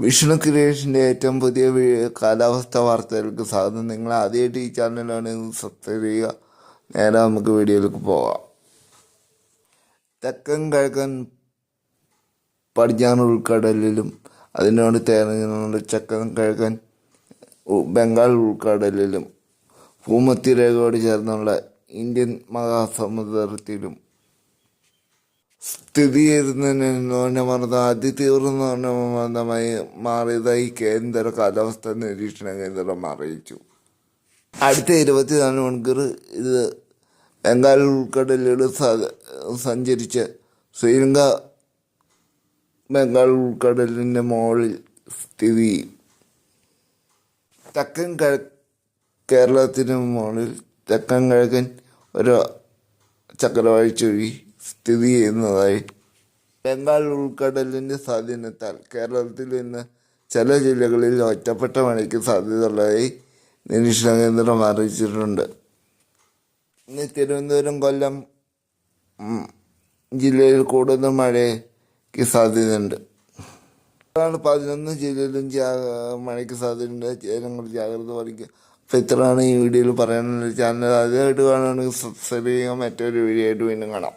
വിഷ്ണു ക്രിയേഷന്റെ ഏറ്റവും പുതിയ കാലാവസ്ഥ വാർത്തകൾക്ക് സാധനം നിങ്ങൾ ആദ്യമായിട്ട് ഈ ചാനലാണ് സബ്സ്ക്രൈബ് ചെയ്യുക. നേരെ നമുക്ക് വീഡിയോയിലേക്ക് പോവാം. തെക്കൻ കിഴക്കൻ പടിഞ്ഞാറ് ഉൾക്കടലിലും അതിനോട് തേർന്നുള്ള തെക്കൻ കിഴക്കൻ ബംഗാൾ ഉൾക്കടലിലും. ഭൂമധ്യരേഖയോട് ചേർന്നുള്ള ഇന്ത്യൻ മഹാസമുദ്രത്തിലും സ്ഥിതി ചെയ്യുന്ന ന്യൂനമർദ്ദം അതിതീവ്ര ന്യൂനമർദ്ദമായി മാറിയതായി കേന്ദ്ര കാലാവസ്ഥാ നിരീക്ഷണ കേന്ദ്രം അറിയിച്ചു. അടുത്ത ഇരുപത്തിനാല് മണിക്കൂർ ഇത് ബംഗാൾ ഉൾക്കടലിൽ സഞ്ചരിച്ച് ശ്രീലങ്ക ബംഗാൾ ഉൾക്കടലിന്റെ മുകളിൽ സ്ഥിതി തെക്കൻ കേരളത്തിന് മുകളിൽ തെക്കൻ കിഴക്കൻ ഒരു ചക്രവാഴ്ച ചുഴി സ്ഥിതി ചെയ്യുന്നതായി. ബംഗാൾ ഉൾക്കടലിന്റെ സ്വാധീനത്താൽ കേരളത്തിൽ ഇന്ന് ചില ജില്ലകളിൽ ഒറ്റപ്പെട്ട മഴയ്ക്ക് സാധ്യതയുള്ളതായി നിരീക്ഷണ കേന്ദ്രം അറിയിച്ചിട്ടുണ്ട്. ഇന്ന് തിരുവനന്തപുരം കൊല്ലം ജില്ലയിൽ കൂടുതൽ മഴയ്ക്ക് സാധ്യതയുണ്ട്. പതിനൊന്ന് ജില്ലയിലും മഴയ്ക്ക് സാധ്യതയുണ്ട്. ജനങ്ങൾ ജാഗ്രത പാലിക്കുക അപ്പോൾ ഇത്രയാണ് ഈ വീഡിയോയിൽ പറയാനുള്ള ചാനൽ ആദ്യമായിട്ട് കാണുകയാണെങ്കിൽ സബ്സ്ക്രൈബ് ചെയ്യുക. മറ്റൊരു വീഡിയോ ആയിട്ട് വീണ്ടും കാണാം.